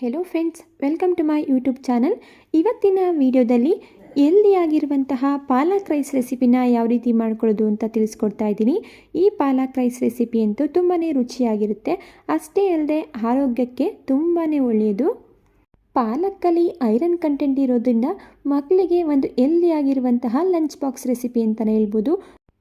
Hello friends welcome to my YouTube channel ಇವತ್ತಿನ ವಿಡಿಯೋದಲ್ಲಿ ಆಗಿರುವಂತಹ ಪಾಲಕ್ ರೈಸ್ ರೆಸಿಪಿನ ಯಾವ ರೀತಿ ಮಾಡ್ಕೊಳ್ಳೋದು ಅಂತ ತಿಳಿಸ್ಕೊಡ್ತಾ ಇದ್ದೀನಿ. ಈ ಪಾಲಕ್ ರೈಸ್ ರೆಸಿಪಿ ಅಂತೂ ತುಂಬಾ ರುಚಿಯಾಗಿರುತ್ತೆ. ಅಷ್ಟೇ ಅಲ್ಲದೆ ಆರೋಗ್ಯಕ್ಕೆ ತುಂಬಾ ಒಳ್ಳೆಯದು. ಪಾಲಕ್ಕಲ್ಲಿ ಐರನ್ ಕಂಟೆಂಟ್ ಇರೋದ್ರಿಂದ ಮಕ್ಕಳಿಗೆ ಒಂದು ಆಗಿರುವಂತಹ ಲಂಚ್ ಬಾಕ್ಸ್ ರೆಸಿಪಿ ಅಂತಲೇ ಹೇಳ್ಬೋದು.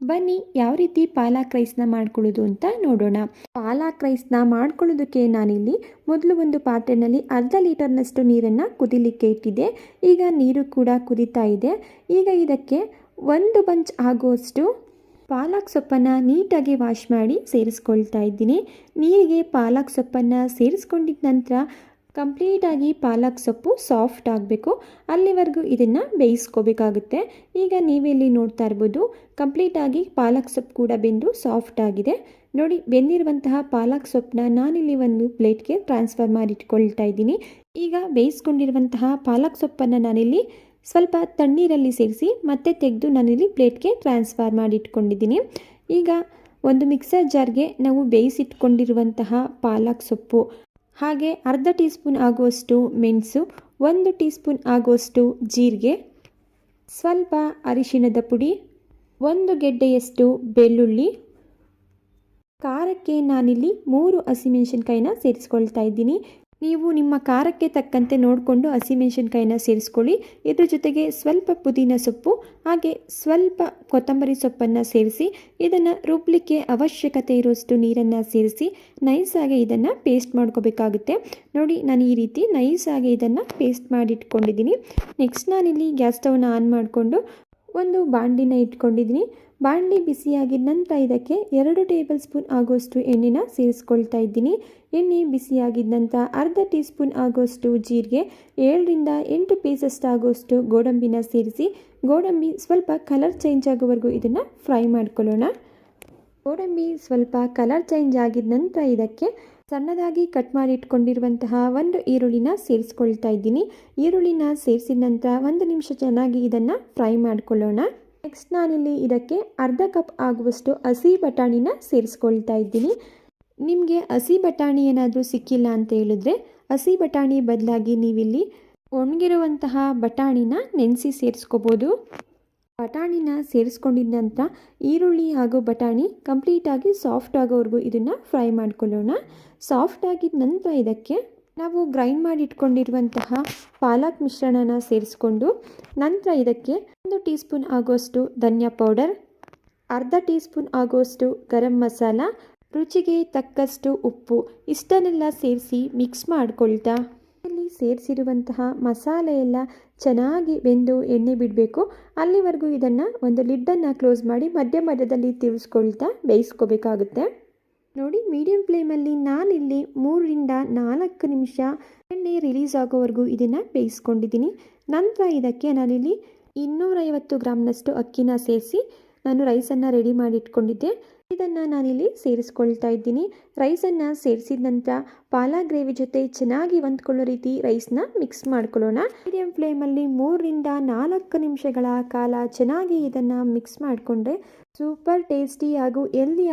ಬನ್ನಿ, ಯಾವ ರೀತಿ ಪಾಲಾಕ್ ರೈಸ್ನ ಮಾಡ್ಕೊಳ್ಳೋದು ಅಂತ ನೋಡೋಣ. ಪಾಲಾಕ್ ರೈಸ್ನ ಮಾಡ್ಕೊಳ್ಳೋದಕ್ಕೆ ನಾನಿಲ್ಲಿ ಮೊದಲು ಒಂದು ಪಾತ್ರೆಯಲ್ಲಿ ಅರ್ಧ ಲೀಟರ್ನಷ್ಟು ನೀರನ್ನು ಕುದಿಲಿಕ್ಕೆ ಇಟ್ಟಿದ್ದೆ. ಈಗ ನೀರು ಕೂಡ ಕುದೀತಾ ಇದೆ. ಈಗ ಇದಕ್ಕೆ ಒಂದು ಬಂಚ್ ಆಗುವಷ್ಟು ಪಾಲಕ್ ಸೊಪ್ಪನ್ನು ನೀಟಾಗಿ ವಾಶ್ ಮಾಡಿ ಸೇರಿಸ್ಕೊಳ್ತಾ ಇದ್ದೀನಿ. ನೀರಿಗೆ ಪಾಲಕ್ ಸೊಪ್ಪನ್ನು ಸೇರಿಸ್ಕೊಂಡಿದ್ದ ನಂತರ ಕಂಪ್ಲೀಟಾಗಿ ಪಾಲಕ್ ಸೊಪ್ಪು ಸಾಫ್ಟ್ ಆಗಬೇಕು. ಅಲ್ಲಿವರೆಗೂ ಇದನ್ನು ಬೇಯಿಸ್ಕೋಬೇಕಾಗುತ್ತೆ. ಈಗ ನೀವಿಲ್ಲಿ ನೋಡ್ತಾ ಇರ್ಬೋದು, ಕಂಪ್ಲೀಟಾಗಿ ಪಾಲಕ್ ಸೊಪ್ಪು ಕೂಡ ಬೆಂದು ಸಾಫ್ಟ್ ಆಗಿದೆ. ನೋಡಿ, ಬೆಂದಿರುವಂತಹ ಪಾಲಕ್ ಸೊಪ್ಪನ್ನ ನಾನಿಲ್ಲಿ ಒಂದು ಪ್ಲೇಟ್ಗೆ ಟ್ರಾನ್ಸ್ಫರ್ ಮಾಡಿಟ್ಕೊಳ್ತಾ ಇದ್ದೀನಿ. ಈಗ ಬೇಯಿಸ್ಕೊಂಡಿರುವಂತಹ ಪಾಲಕ್ ಸೊಪ್ಪನ್ನು ನಾನಿಲ್ಲಿ ಸ್ವಲ್ಪ ತಣ್ಣೀರಲ್ಲಿ ಸೇರಿಸಿ ಮತ್ತೆ ತೆಗೆದು ನಾನಿಲ್ಲಿ ಪ್ಲೇಟ್ಗೆ ಟ್ರಾನ್ಸ್ಫರ್ ಮಾಡಿಟ್ಕೊಂಡಿದ್ದೀನಿ. ಈಗ ಒಂದು ಮಿಕ್ಸರ್ ಜಾರ್ಗೆ ನಾವು ಬೇಯಿಸಿಟ್ಕೊಂಡಿರುವಂತಹ ಪಾಲಕ್ ಸೊಪ್ಪು ಹಾಗೆ ಅರ್ಧ ಟೀ ಸ್ಪೂನ್ ಆಗುವಷ್ಟು ಮೆಣಸು, ಒಂದು ಟೀ ಸ್ಪೂನ್ ಆಗುವಷ್ಟು ಜೀರಿಗೆ, ಸ್ವಲ್ಪ ಅರಿಶಿಣದ ಪುಡಿ, ಒಂದು ಗೆಡ್ಡೆಯಷ್ಟು ಬೆಳ್ಳುಳ್ಳಿ, ಖಾರಕ್ಕೆ ನಾನಿಲ್ಲಿ ಮೂರು ಹಸಿಮೆಣಸಿನ್ಕಾಯಿನ ಸೇರಿಸ್ಕೊಳ್ತಾ ಇದ್ದೀನಿ. ನೀವು ನಿಮ್ಮ ಖಾರಕ್ಕೆ ತಕ್ಕಂತೆ ನೋಡಿಕೊಂಡು ಹಸಿಮೆಣಸಿನ್ಕಾಯಿನ ಸೇರಿಸ್ಕೊಳ್ಳಿ. ಇದ್ರ ಜೊತೆಗೆ ಸ್ವಲ್ಪ ಪುದೀನ ಸೊಪ್ಪು, ಹಾಗೆ ಸ್ವಲ್ಪ ಕೊತ್ತಂಬರಿ ಸೊಪ್ಪನ್ನು ಸೇರಿಸಿ, ಇದನ್ನು ರುಬ್ಲಿಕ್ಕೆ ಅವಶ್ಯಕತೆ ಇರುವಷ್ಟು ನೀರನ್ನು ಸೇರಿಸಿ, ನೈಸಾಗಿ ಇದನ್ನು ಪೇಸ್ಟ್ ಮಾಡ್ಕೋಬೇಕಾಗುತ್ತೆ. ನೋಡಿ, ನಾನು ಈ ರೀತಿ ನೈಸಾಗಿ ಇದನ್ನು ಪೇಸ್ಟ್ ಮಾಡಿಟ್ಕೊಂಡಿದ್ದೀನಿ. ನೆಕ್ಸ್ಟ್ ನಾನಿಲ್ಲಿ ಗ್ಯಾಸ್ ಸ್ಟವ್ನ ಆನ್ ಮಾಡಿಕೊಂಡು ಒಂದು ಬಾಂಡಿನ ಇಟ್ಕೊಂಡಿದ್ದೀನಿ. ಬಾಣಲಿ ಬಿಸಿಯಾಗಿದ ನಂತರ ಇದಕ್ಕೆ ಎರಡು ಟೇಬಲ್ ಸ್ಪೂನ್ ಆಗೋಷ್ಟು ಎಣ್ಣೆನ ಸೇರಿಸ್ಕೊಳ್ತಾ ಇದ್ದೀನಿ. ಎಣ್ಣೆ ಬಿಸಿಯಾಗಿದ್ದ ನಂತರ ಅರ್ಧ ಟೀ ಸ್ಪೂನ್ ಆಗೋಷ್ಟು ಜೀರಿಗೆ, ಏಳರಿಂದ ಎಂಟು ಪೀಸಸ್ಟ್ ಗೋಡಂಬಿನ ಸೇರಿಸಿ, ಗೋಡಂಬಿ ಸ್ವಲ್ಪ ಕಲರ್ ಚೇಂಜ್ ಆಗೋವರೆಗೂ ಇದನ್ನು ಫ್ರೈ ಮಾಡ್ಕೊಳ್ಳೋಣ. ಗೋಡಂಬಿ ಸ್ವಲ್ಪ ಕಲರ್ ಚೇಂಜ್ ಆಗಿದ ನಂತರ ಇದಕ್ಕೆ ಸಣ್ಣದಾಗಿ ಕಟ್ ಮಾಡಿ ಇಟ್ಕೊಂಡಿರುವಂತಹ ಒಂದು ಈರುಳ್ಳಿನ ಸೇರಿಸ್ಕೊಳ್ತಾ ಇದ್ದೀನಿ. ಈರುಳ್ಳಿನ ಸೇರಿಸಿದ ನಂತರ ಒಂದು ನಿಮಿಷ ಚೆನ್ನಾಗಿ ಇದನ್ನು ಫ್ರೈ ಮಾಡ್ಕೊಳ್ಳೋಣ. ನೆಕ್ಸ್ಟ್ ನಾನಿಲ್ಲಿ ಇದಕ್ಕೆ ಅರ್ಧ ಕಪ್ ಆಗುವಷ್ಟು ಹಸಿ ಬಟಾಣಿನ ಸೇರಿಸ್ಕೊಳ್ತಾ ಇದ್ದೀನಿ. ನಿಮಗೆ ಹಸಿ ಬಟಾಣಿ ಏನಾದರೂ ಸಿಕ್ಕಿಲ್ಲ ಅಂತ ಹೇಳಿದ್ರೆ ಹಸಿ ಬಟಾಣಿ ಬದಲಾಗಿ ನೀವಿಲ್ಲಿ ಒಣಗಿರುವಂತಹ ಬಟಾಣಿನ ನೆನೆಸಿ ಸೇರಿಸ್ಕೋಬೋದು. ಬಟಾಣಿನ ಸೇರಿಸ್ಕೊಂಡಿದ ನಂತರ ಈರುಳ್ಳಿ ಹಾಗೂ ಬಟಾಣಿ ಕಂಪ್ಲೀಟಾಗಿ ಸಾಫ್ಟ್ ಆಗೋವರೆಗೂ ಇದನ್ನು ಫ್ರೈ ಮಾಡ್ಕೊಳ್ಳೋಣ. ಸಾಫ್ಟ್ ಆಗಿದ ನಂತರ ಇದಕ್ಕೆ ನಾವು ಗ್ರೈಂಡ್ ಮಾಡಿ ಇಟ್ಕೊಂಡಿರುವಂತಹ ಪಾಲಕ್ ಮಿಶ್ರಣನ ಸೇರಿಸ್ಕೊಂಡು ನಂತರ ಇದಕ್ಕೆ ಒಂದು ಟೀ ಸ್ಪೂನ್ ಆಗೋಷ್ಟು ಧನಿಯಾ ಪೌಡರ್, ಅರ್ಧ ಟೀ ಸ್ಪೂನ್ ಆಗೋಷ್ಟು ಗರಂ ಮಸಾಲ, ರುಚಿಗೆ ತಕ್ಕಷ್ಟು ಉಪ್ಪು, ಇಷ್ಟನ್ನೆಲ್ಲ ಸೇರಿಸಿ ಮಿಕ್ಸ್ ಮಾಡ್ಕೊಳ್ತಾ. ಇಲ್ಲಿ ಸೇರಿಸಿರುವಂತಹ ಮಸಾಲೆ ಎಲ್ಲ ಚೆನ್ನಾಗಿ ಬೆಂದು ಎಣ್ಣೆ ಬಿಡಬೇಕು. ಅಲ್ಲಿವರೆಗೂ ಇದನ್ನು ಒಂದು ಲಿಡ್ಡನ್ನು ಕ್ಲೋಸ್ ಮಾಡಿ ಮಧ್ಯ ಮಧ್ಯದಲ್ಲಿ ತಿರುಗಿಸ್ಕೊಳ್ತಾ ಬೇಯಿಸ್ಕೋಬೇಕಾಗುತ್ತೆ. ನೋಡಿ ಮೀಡಿಯಂ ಫ್ಲೇಮಲ್ಲಿ ನಾನಿಲ್ಲಿ ಮೂರರಿಂದ ನಾಲ್ಕು ನಿಮಿಷ ಎಣ್ಣೆ ರಿಲೀಸ್ ಆಗೋವರೆಗೂ ಇದನ್ನು ಬೇಯಿಸ್ಕೊಂಡಿದ್ದೀನಿ. ನಂತರ ಇದಕ್ಕೆ ನಾನಿಲ್ಲಿ ಇನ್ನೂರೈವತ್ತು ಗ್ರಾಮ್ನಷ್ಟು ಅಕ್ಕಿನ ಸೇರಿಸಿ ನಾನು ರೈಸನ್ನು ರೆಡಿ ಮಾಡಿ ಇಟ್ಕೊಂಡಿದ್ದೆ ಇದನ್ನು ನಾನಿಲ್ಲಿ ಸೇರಿಸ್ಕೊಳ್ತಾ ಇದ್ದೀನಿ. ರೈಸನ್ನು ಸೇರಿಸಿದ ನಂತರ ಪಾಲಾ ಗ್ರೇವಿ ಜೊತೆ ಚೆನ್ನಾಗಿ ಹೊಂದ್ಕೊಳ್ಳೋ ರೀತಿ ರೈಸ್ನ ಮಿಕ್ಸ್ ಮಾಡ್ಕೊಳ್ಳೋಣ. ಮೀಡಿಯಂ ಫ್ಲೇಮಲ್ಲಿ ಮೂರರಿಂದ ನಾಲ್ಕು ನಿಮಿಷಗಳ ಕಾಲ ಚೆನ್ನಾಗಿ ಇದನ್ನು ಮಿಕ್ಸ್ ಮಾಡಿಕೊಂಡ್ರೆ ಸೂಪರ್ ಟೇಸ್ಟಿ ಹಾಗೂ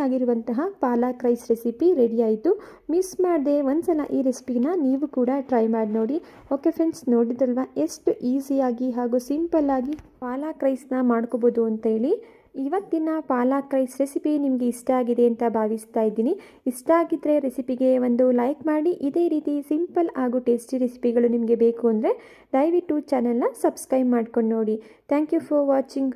ಆಗಿರುವಂತಹ ಪಾಲಾಕ್ ರೈಸ್ ರೆಸಿಪಿ ರೆಡಿ ಆಯಿತು. ಮಿಸ್ ಮಾಡದೆ ಒಂದ್ಸಲ ಈ ರೆಸಿಪಿನ ನೀವು ಕೂಡ ಟ್ರೈ ಮಾಡಿ ನೋಡಿ. ಓಕೆ ಫ್ರೆಂಡ್ಸ್, ನೋಡಿದ್ರಲ್ವ? ಎಷ್ಟು ಈಸಿಯಾಗಿ ಹಾಗೂ ಸಿಂಪಲ್ಲಾಗಿ ಪಾಲಾಕ್ ರೈಸ್ನ ಮಾಡ್ಕೋಬೋದು ಅಂತ ಹೇಳಿ. ಇವತ್ತಿನ ಪಾಲಕ್ ರೈಸ್ ರೆಸಿಪಿ ನಿಮಗೆ ಇಷ್ಟ ಆಗಿದೆ ಅಂತ ಭಾವಿಸ್ತಾ ಇದ್ದೀನಿ. ಇಷ್ಟ ಆಗಿದ್ದರೆ ರೆಸಿಪಿಗೆ ಒಂದು ಲೈಕ್ ಮಾಡಿ. ಇದೇ ರೀತಿ ಸಿಂಪಲ್ ಹಾಗೂ ಟೇಸ್ಟಿ ರೆಸಿಪಿಗಳು ನಿಮಗೆ ಬೇಕು ಅಂದರೆ ದಯವಿಟ್ಟು ಚಾನಲ್ನ ಸಬ್ಸ್ಕ್ರೈಬ್ ಮಾಡ್ಕೊಂಡು ನೋಡಿ. Thank you for watching